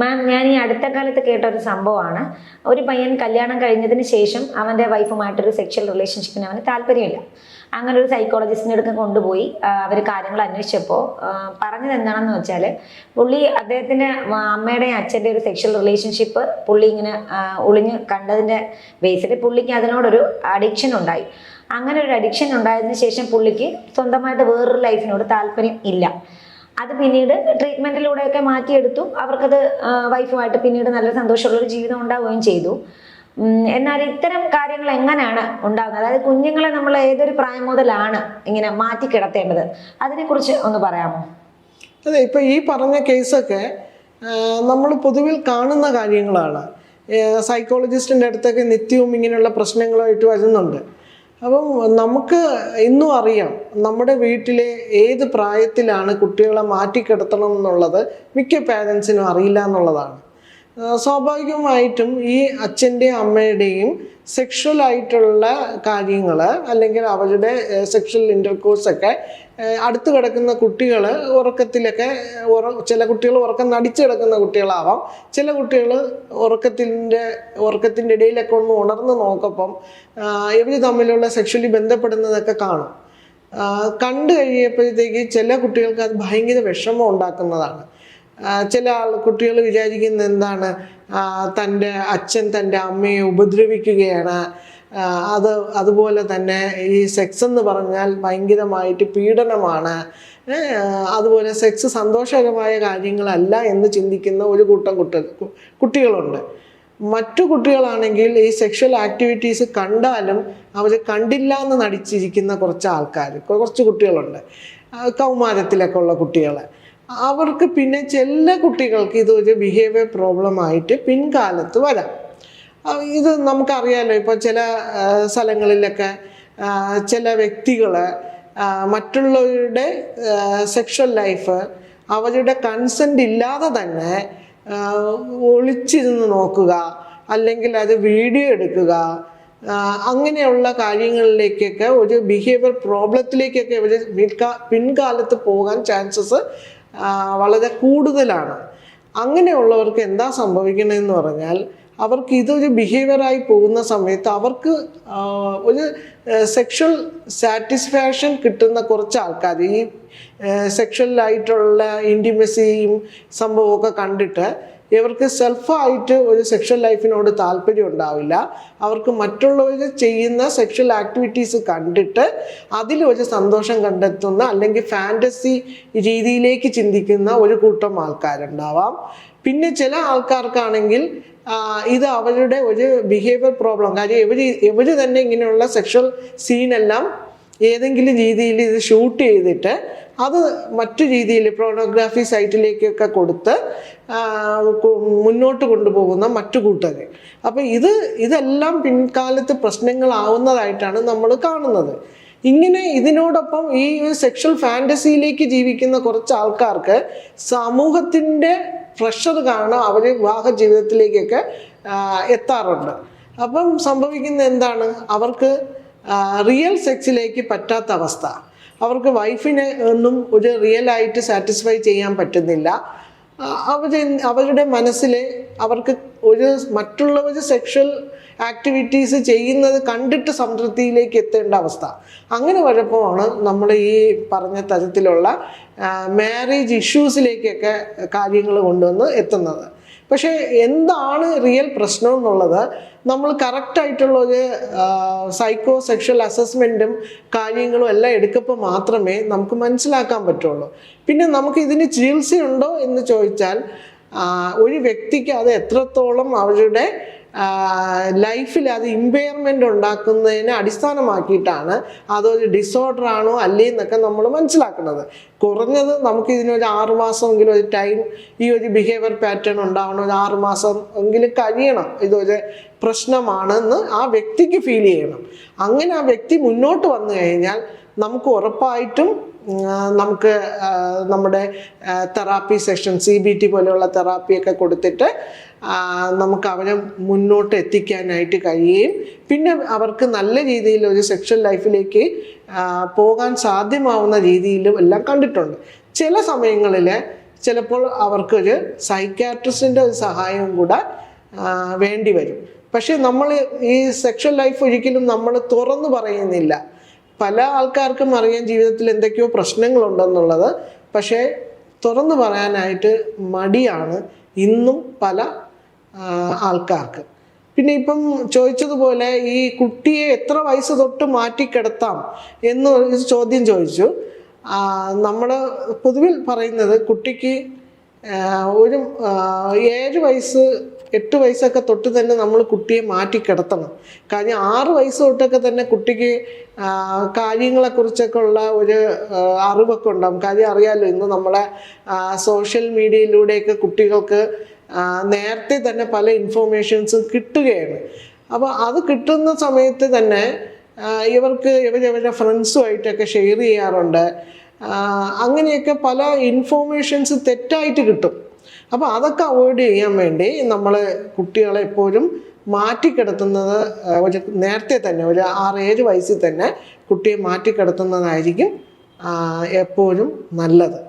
മാം ഞാൻ ഈ അടുത്ത കാലത്ത് കേട്ട ഒരു സംഭവമാണ്. ഒരു പയ്യൻ കല്യാണം കഴിഞ്ഞതിന് ശേഷം അവന്റെ വൈഫുമായിട്ടൊരു സെക്ഷൽ റിലേഷൻഷിപ്പിന് അവന് താല്പര്യമില്ല. അങ്ങനെ ഒരു സൈക്കോളജിസ്റ്റിന്റെ അടുത്ത് കൊണ്ടുപോയി അവർ കാര്യങ്ങൾ അന്വേഷിച്ചപ്പോൾ പറഞ്ഞത് എന്താണെന്ന് വെച്ചാൽ പുള്ളി അദ്ദേഹത്തിന്റെ അമ്മയുടെയും അച്ഛന്റെ ഒരു സെക്ഷൽ റിലേഷൻഷിപ്പ് പുള്ളി ഇങ്ങനെ ഒളിഞ്ഞ് കണ്ടതിന്റെ ബേസിൽ പുള്ളിക്ക് അതിനോടൊരു അഡിക്ഷൻ ഉണ്ടായി. അങ്ങനെ ഒരു അഡിക്ഷൻ ഉണ്ടായതിനു ശേഷം പുള്ളിക്ക് സ്വന്തമായിട്ട് വേറൊരു ലൈഫിനോട് താല്പര്യം ഇല്ല. അത് പിന്നീട് ട്രീറ്റ്മെന്റിലൂടെയൊക്കെ മാറ്റിയെടുത്തു. അവർക്കത് വൈഫുമായിട്ട് പിന്നീട് നല്ല സന്തോഷമുള്ള ഒരു ജീവിതം ഉണ്ടാവുകയും ചെയ്തു. എന്നാൽ ഇത്തരം കാര്യങ്ങൾ എങ്ങനെയാണ് ഉണ്ടാകുന്നത്? അതായത് കുഞ്ഞുങ്ങളെ നമ്മൾ ഏതൊരു പ്രായം മുതലാണ് ഇങ്ങനെ മാറ്റി കിടത്തേണ്ടത്? അതിനെക്കുറിച്ച് ഒന്ന് പറയാമോ? അതെ ഇപ്പൊ ഈ പറഞ്ഞ കേസൊക്കെ നമ്മൾ പൊതുവിൽ കാണുന്ന കാര്യങ്ങളാണ്. സൈക്കോളജിസ്റ്റിന്റെ അടുത്തൊക്കെ നിത്യവും ഇങ്ങനെയുള്ള പ്രശ്നങ്ങളായിട്ട് വരുന്നുണ്ട്. അപ്പം നമുക്ക് ഇന്നും അറിയാം നമ്മുടെ വീട്ടിലെ ഏത് പ്രായത്തിലാണ് കുട്ടികളെ മാറ്റിക്കിടത്തണം എന്നുള്ളത്. മിക്ക പാരൻസിനും അറിയില്ല എന്നുള്ളതാണ്. സ്വാഭാവികമായിട്ടും ഈ അച്ഛന്റെയും അമ്മയുടെയും സെക്ഷൽ ആയിട്ടുള്ള കാര്യങ്ങൾ അല്ലെങ്കിൽ അവരുടെ സെക്ഷൽ ഇന്റർകോഴ്സൊക്കെ അടുത്ത് കിടക്കുന്ന കുട്ടികൾ ഉറക്കത്തിലൊക്കെ ഉറ ചില കുട്ടികൾ ഉറക്കം നടിച്ചു കിടക്കുന്ന കുട്ടികളാവാം. ചില കുട്ടികൾ ഉറക്കത്തിന്റെ ഉറക്കത്തിന്റെ ഇടയിലൊക്കെ ഒന്ന് ഉണർന്ന് നോക്കപ്പം ഇവർ തമ്മിലുള്ള സെക്ഷലി ബന്ധപ്പെടുന്നതൊക്കെ കാണും. കണ്ടു കഴിയപ്പോഴത്തേക്ക് ചില കുട്ടികൾക്ക് അത് ഭയങ്കര വിഷമം ഉണ്ടാക്കുന്നതാണ്. ചില ആൾ കുട്ടികൾ വിചാരിക്കുന്ന എന്താണ്? തന്റെ അച്ഛൻ തന്റെ അമ്മയെ ഉപദ്രവിക്കുകയാണ്. അത് അതുപോലെ തന്നെ ഈ സെക്സ് എന്ന് പറഞ്ഞാൽ ഭയങ്കരമായിട്ട് പീഡനമാണ്. അതുപോലെ സെക്സ് സന്തോഷകരമായ കാര്യങ്ങളല്ല എന്ന് ചിന്തിക്കുന്ന ഒരു കൂട്ടം കുട്ട കുട്ടികളുണ്ട്. മറ്റു കുട്ടികളാണെങ്കിൽ ഈ സെക്ഷൽ ആക്ടിവിറ്റീസ് കണ്ടാലും അവർ കണ്ടില്ല എന്ന് നടിച്ചിരിക്കുന്ന കുറച്ച് ആൾക്കാർ കുറച്ച് കുട്ടികളുണ്ട്. കൗമാരത്തിലൊക്കെ ഉള്ള കുട്ടികൾ അവർക്ക് പിന്നെ ചില കുട്ടികൾക്ക് ഇതൊരു ബിഹേവിയർ പ്രോബ്ലമായിട്ട് പിൻകാലത്ത് വരാം. ഇത് നമുക്കറിയാലോ ഇപ്പോൾ ചില സ്ഥലങ്ങളിലൊക്കെ ചില വ്യക്തികൾ മറ്റുള്ളവരുടെ സെക്ഷൽ ലൈഫ് അവരുടെ കൺസെന്റ് ഇല്ലാതെ തന്നെ ഒളിച്ചിരുന്ന് നോക്കുക അല്ലെങ്കിൽ അത് വീഡിയോ എടുക്കുക അങ്ങനെയുള്ള കാര്യങ്ങളിലേക്കൊക്കെ ഒരു ബിഹേവിയർ പ്രോബ്ലത്തിലേക്കൊക്കെ ഇവർ പിൻകാലത്ത് പോകാൻ ചാൻസസ് വളരെ കൂടുതലാണ്. അങ്ങനെയുള്ളവർക്ക് എന്താ സംഭവിക്കണമെന്ന് പറഞ്ഞാൽ അവർക്ക് ഇതൊരു ബിഹേവിയറായി പോകുന്ന സമയത്ത് അവർക്ക് ഒരു സെക്ഷൽ സാറ്റിസ്ഫാക്ഷൻ കിട്ടുന്ന കുറച്ച് ആൾക്കാർ ഈ സെക്ഷലായിട്ടുള്ള ഇന്റിമസിയും സംഭവമൊക്കെ കണ്ടിട്ട് ഇവർക്ക് സെൽഫായിട്ട് ഒരു സെക്ഷൽ ലൈഫിനോട് താല്പര്യം ഉണ്ടാവില്ല. അവർക്ക് മറ്റുള്ളവർ ചെയ്യുന്ന സെക്ഷൽ ആക്ടിവിറ്റീസ് കണ്ടിട്ട് അതിൽ ഒരു സന്തോഷം കണ്ടെത്തുന്ന അല്ലെങ്കിൽ ഫാന്റസി രീതിയിലേക്ക് ചിന്തിക്കുന്ന ഒരു കൂട്ടം ആൾക്കാരുണ്ടാവാം. പിന്നെ ചില ആൾക്കാർക്കാണെങ്കിൽ ഇത് അവരുടെ ഒരു ബിഹേവിയർ പ്രോബ്ലം കാര്യം ഇവർ തന്നെ ഇങ്ങനെയുള്ള സെക്ഷൽ സീനെല്ലാം ഏതെങ്കിലും രീതിയിൽ ഇത് ഷൂട്ട് ചെയ്തിട്ട് അത് മറ്റു രീതിയിൽ പ്രോണോഗ്രാഫി സൈറ്റിലേക്കൊക്കെ കൊടുത്ത് മുന്നോട്ട് കൊണ്ടുപോകുന്ന മറ്റു കൂട്ടരെ. അപ്പോൾ ഇത് ഇതെല്ലാം പിൻകാലത്ത് പ്രശ്നങ്ങളാവുന്നതായിട്ടാണ് നമ്മൾ കാണുന്നത്. ഇങ്ങനെ ഇതിനോടൊപ്പം ഈ സെക്ഷൽ ഫാന്റസിയിലേക്ക് ജീവിക്കുന്ന കുറച്ച് ആൾക്കാർക്ക് സമൂഹത്തിന്റെ പ്രഷർ കാരണം അവർ വിവാഹ ജീവിതത്തിലേക്കൊക്കെ എത്താറുണ്ട്. അപ്പം സംഭവിക്കുന്ന എന്താണ്? അവർക്ക് റിയൽ സെക്സിലേക്ക് പറ്റാത്ത അവസ്ഥ. അവർക്ക് വൈഫിനെ ഒന്നും ഒരു റിയൽ ആയിട്ട് സാറ്റിസ്ഫൈ ചെയ്യാൻ പറ്റുന്നില്ല. അവർ അവരുടെ മനസ്സിൽ അവർക്ക് ഒരു മറ്റുള്ളവർ സെക്ഷൽ ആക്ടിവിറ്റീസ് ചെയ്യുന്നത് കണ്ടിട്ട് സംതൃപ്തിയിലേക്ക് എത്തേണ്ട അവസ്ഥ. അങ്ങനെ വരപ്പോഴാണ് നമ്മൾ ഈ പറഞ്ഞ തരത്തിലുള്ള മാരേജ് ഇഷ്യൂസിലേക്കൊക്കെ കാര്യങ്ങൾ കൊണ്ടുവന്ന് എത്തുന്നത്. പക്ഷേ എന്താണ് റിയൽ പ്രശ്നം എന്നുള്ളത്? നമ്മൾ കറക്റ്റായിട്ടുള്ള ഒരു സൈക്കോ സെക്ഷൽ അസസ്മെന്റും കാര്യങ്ങളും എല്ലാം എടുക്കുമ്പോൾ മാത്രമേ നമുക്ക് മനസ്സിലാക്കാൻ പറ്റുള്ളൂ. പിന്നെ നമുക്ക് ഇതിന് ചികിത്സയുണ്ടോ എന്ന് ചോദിച്ചാൽ ഒരു വ്യക്തിക്ക് അത് എത്രത്തോളം അവരുടെ ലൈഫിൽ അത് ഇമ്പയർമെന്റ് ഉണ്ടാക്കുന്നതിനെ അടിസ്ഥാനമാക്കിയിട്ടാണ് അതൊരു ഡിസോർഡർ ആണോ അല്ലേ എന്നൊക്കെ നമ്മൾ മനസ്സിലാക്കുന്നത്. കുറഞ്ഞത് നമുക്ക് ഇതിനൊരു ആറ് മാസമെങ്കിലും ഒരു ടൈം ഈ ഒരു ബിഹേവിയർ പാറ്റേൺ ഉണ്ടാവണം. ഒരു ആറ് മാസം എങ്കിലും കഴിയണം. ഇതൊരു പ്രശ്നമാണെന്ന് ആ വ്യക്തിക്ക് ഫീൽ ചെയ്യണം. അങ്ങനെ ആ വ്യക്തി മുന്നോട്ട് വന്നു കഴിഞ്ഞാൽ നമുക്ക് ഉറപ്പായിട്ടും നമുക്ക് നമ്മുടെ therapy session C B T പോലെയുള്ള തെറാപ്പിയൊക്കെ കൊടുത്തിട്ട് നമുക്ക് അവരെ മുന്നോട്ട് എത്തിക്കാനായിട്ട് കഴിയുകയും പിന്നെ അവർക്ക് നല്ല രീതിയിൽ ഒരു സെക്ഷൽ ലൈഫിലേക്ക് പോകാൻ സാധ്യമാവുന്ന രീതിയിലും എല്ലാം കണ്ടിട്ടുണ്ട്. ചില സമയങ്ങളിൽ ചിലപ്പോൾ അവർക്കൊരു സൈക്കാട്രിസ്റ്റിന്റെ ഒരു സഹായവും കൂടെ വേണ്ടി വരും. പക്ഷേ നമ്മൾ ഈ സെക്ഷൽ ലൈഫ് ഒരിക്കലും നമ്മൾ തുറന്നു പറയുന്നില്ല. പല ആൾക്കാർക്കും അറിയാം ജീവിതത്തിൽ എന്തൊക്കെയോ പ്രശ്നങ്ങളുണ്ടെന്നുള്ളത്. പക്ഷേ തുറന്നു പറയാനായിട്ട് മടിയാണ് ഇന്നും പല ആൾക്കാർക്ക്. പിന്നെ ഇപ്പം ചോദിച്ചതുപോലെ ഈ കുട്ടിയെ എത്ര വയസ്സ് തൊട്ട് മാറ്റിക്കിടത്താം എന്ന് ചോദ്യം ചോദിച്ചു. നമ്മൾ പൊതുവിൽ പറയുന്നത് കുട്ടിക്ക് ഒരു ഏഴ് വയസ്സ് എട്ട് വയസ്സൊക്കെ തൊട്ട് തന്നെ നമ്മൾ കുട്ടിയെ മാറ്റി കിടത്തണം. കാരണം ആറ് വയസ്സ് തൊട്ടൊക്കെ തന്നെ കുട്ടിക്ക് കാര്യങ്ങളെക്കുറിച്ചൊക്കെ ഉള്ള ഒരു അറിവൊക്കെ ഉണ്ടാകും കാര്യം അറിയാമല്ലോ ഇന്ന് നമ്മളെ സോഷ്യൽ മീഡിയയിലൂടെയൊക്കെ കുട്ടികൾക്ക് നേരത്തെ തന്നെ പല ഇൻഫോർമേഷൻസും കിട്ടുകയാണ്. അപ്പോൾ അത് കിട്ടുന്ന സമയത്ത് തന്നെ ഇവർക്ക് ഇവരവരുടെ ഫ്രണ്ട്സുമായിട്ടൊക്കെ ഷെയർ ചെയ്യാറുണ്ട്. അങ്ങനെയൊക്കെ പല ഇൻഫോർമേഷൻസ് തെറ്റായിട്ട് കിട്ടും. അപ്പോൾ അതൊക്കെ അവോയ്ഡ് ചെയ്യാൻ വേണ്ടി നമ്മൾ കുട്ടികളെ എപ്പോഴും മാറ്റിക്കിടത്തുന്നത് ഒരു നേരത്തെ തന്നെ ഒരു ആറ് ഏഴ് വയസ്സിൽ തന്നെ കുട്ടിയെ മാറ്റിക്കിടത്തുന്നതായിരിക്കും എപ്പോഴും നല്ലത്.